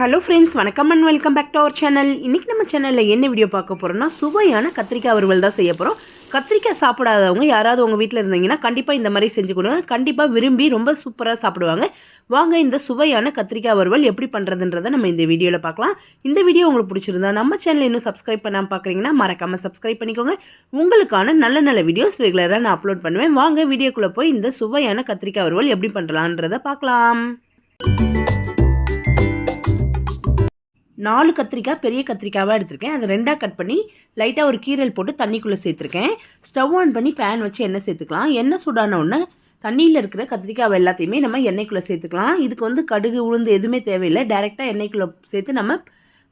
Hello friends வணக்கம் and welcome back to our channel இன்றைக்கி நம்ம சேனலில் என்ன வீடியோ பார்க்க போகிறோம்னா சுவையான கத்திரிக்காய் வறுவல் தான் செய்ய போகிறோம் கத்திரிக்காய் சாப்பிடாதவங்க யாராவது உங்கள் வீட்டில் இருந்தீங்கன்னா கண்டிப்பாக இந்த மாதிரி செஞ்சு கொடுங்க. கண்டிப்பாக விரும்பி ரொம்ப சூப்பராக சாப்பிடுவாங்க. வாங்க இந்த சுவையான கத்திரிக்காய் வறுவல் எப்படி பண்ணுறதுன்றதை நம்ம இந்த வீடியோவில் பார்க்கலாம். இந்த வீடியோ உங்களுக்கு பிடிச்சிருந்தா நம்ம சேனல் இன்னும் சப்ஸ்கிரைப் பண்ணாமல் பார்க்குறீங்கன்னா மறக்காமல் சப்ஸ்கிரைப் பண்ணிக்கோங்க. உங்களுக்கான நல்ல நல்ல வீடியோஸ் ரெகுலராக நான் அப்லோட் பண்ணுவேன். வாங்க வீடியோக்குள்ளே போய் இந்த சுவையான கத்திரிக்காய் வறுவல் எப்படி பண்ணுறலான்றதை பார்க்கலாம். நாலு கத்திரிக்காய் பெரிய கத்திரிக்காவாக எடுத்திருக்கேன். அதை ரெண்டாக கட் பண்ணி லைட்டாக ஒரு கீரல் போட்டு தண்ணிக்குள்ளே சேர்த்துருக்கேன். ஸ்டவ் ஆன் பண்ணி பேன் வச்சு எண்ணெய் சேர்த்துக்கலாம். எண்ணெய் சூடான உடனே தண்ணியில் இருக்கிற கத்திரிக்காய் எல்லாத்தையுமே நம்ம எண்ணெய்க்குள்ளே சேர்த்துக்கலாம். இதுக்கு வந்து கடுகு உளுந்து எதுவுமே தேவையில்லை. டேரெக்டாக எண்ணெய்க்குள்ளே சேர்த்து நம்ம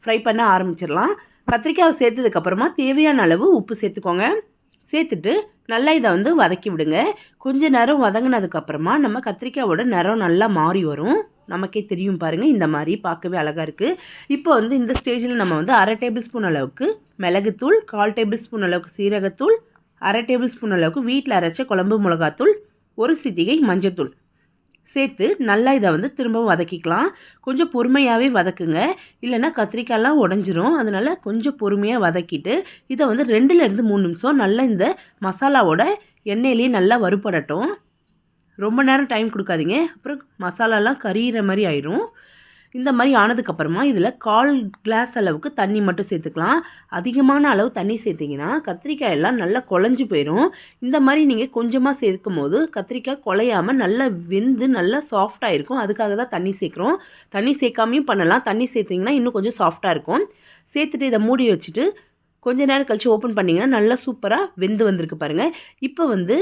ஃப்ரை பண்ண ஆரம்பிச்சிடலாம். கத்திரிக்காவை சேர்த்ததுக்கப்புறமா தேவையான அளவு உப்பு சேர்த்துக்கோங்க. சேர்த்துட்டு நல்லா இதை வந்து வதக்கி விடுங்க. கொஞ்ச நேரம் வதங்கினதுக்கப்புறமா நம்ம கத்திரிக்காயோட நிறம் நல்லா மாறி வரும். நமக்கே தெரியும் பாருங்கள் இந்த மாதிரி பார்க்கவே அழகாக இருக்குது இப்போ வந்து இந்த ஸ்டேஜில் நம்ம வந்து அரை டேபிள் ஸ்பூன் அளவுக்கு மிளகுத்தூள் கால் டேபிள் ஸ்பூன் அளவுக்கு சீரகத்தூள் அரை டேபிள் ஸ்பூன் அளவுக்கு வீட்டில் அரைச்ச குழம்பு மிளகாத்தூள் ஒரு சிட்டிகை மஞ்சத்தூள். சேர்த்து நல்லா இதை வந்து திரும்பவும் வதக்கிக்கலாம். கொஞ்சம் பொறுமையாகவே வதக்குங்க. இல்லைன்னா கத்திரிக்காயெல்லாம் உடஞ்சிரும். அதனால் கொஞ்சம் பொறுமையாக வதக்கிட்டு இதை வந்து ரெண்டுலேருந்து மூணு நிமிஷம் நல்லா இந்த மசாலாவோட எண்ணெயிலேயே நல்லா வறுபடட்டும். ரொம்ப நேரம் டைம் கொடுக்காதீங்க. அப்புறம் மசாலாலாம் கரியிற மாதிரி ஆயிரும். இந்த மாதிரி ஆனதுக்கப்புறமா இதில் கால் கிளாஸ் அளவுக்கு தண்ணி மட்டும் சேர்த்துக்கலாம். அதிகமான அளவு தண்ணி சேர்த்திங்கன்னா கத்திரிக்காய் எல்லாம் நல்லா குழஞ்சி போயிடும் இந்த மாதிரி நீங்கள் கொஞ்சமாக சேர்க்கும் போது கத்திரிக்காய் குலையாமல் நல்லா வெந்து நல்லா சாஃப்டாக இருக்கும். அதுக்காக தான் தண்ணி சேர்க்குறோம். தண்ணி சேர்க்காமையும் பண்ணலாம். தண்ணி சேர்த்திங்கன்னா இன்னும் கொஞ்சம் சாஃப்டாக இருக்கும். சேர்த்துட்டு இதை மூடி வச்சுட்டு கொஞ்ச நேரம் கழித்து ஓப்பன் பண்ணிங்கன்னா நல்லா சூப்பராக வெந்து வந்திருக்கு பாருங்கள் இப்போ வந்து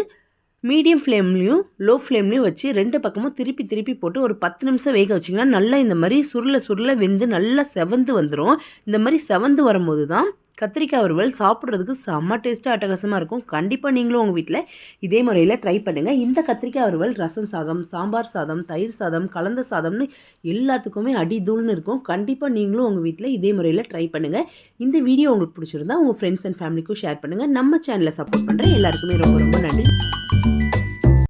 மீடியம் ஃப்ளேம்லேயும் லோ ஃப்ளேம்லேயும் வச்சு ரெண்டு பக்கமும் திருப்பி திருப்பி போட்டு ஒரு பத்து நிமிஷம் வேக வச்சிங்கன்னா நல்லா இந்த மாதிரி சுருள சுருள வெந்து நல்லா செவந்து வந்துடும் இந்த மாதிரி செவந்து வரும்போது தான் கத்திரிக்காய் வறுவல் சாப்பிட்றதுக்கு செம்ம டேஸ்ட்டாக அட்டகாசமாக இருக்கும். கண்டிப்பாக நீங்களும் உங்கள் வீட்டில் இதே முறையில் ட்ரை பண்ணுங்கள் இந்த கத்திரிக்காய் வறுவல் ரசம் சாதம் சாம்பார் சாதம் தயிர் சாதம் கலந்த சாதம்னு எல்லாத்துக்குமே அடிதூள்னு இருக்கும். கண்டிப்பாக நீங்களும் உங்கள் வீட்டில் இதே முறையில் ட்ரை பண்ணுங்கள் இந்த வீடியோ உங்களுக்கு பிடிச்சிருந்தா உங்கள் ஃப்ரெண்ட்ஸ் அண்ட் ஃபேமிலிக்கும் ஷேர் பண்ணுங்கள் நம்ம சேனலை சப்போர்ட் பண்ணுறேன் எல்லாருக்குமே ரொம்ப ரொம்ப நன்றி.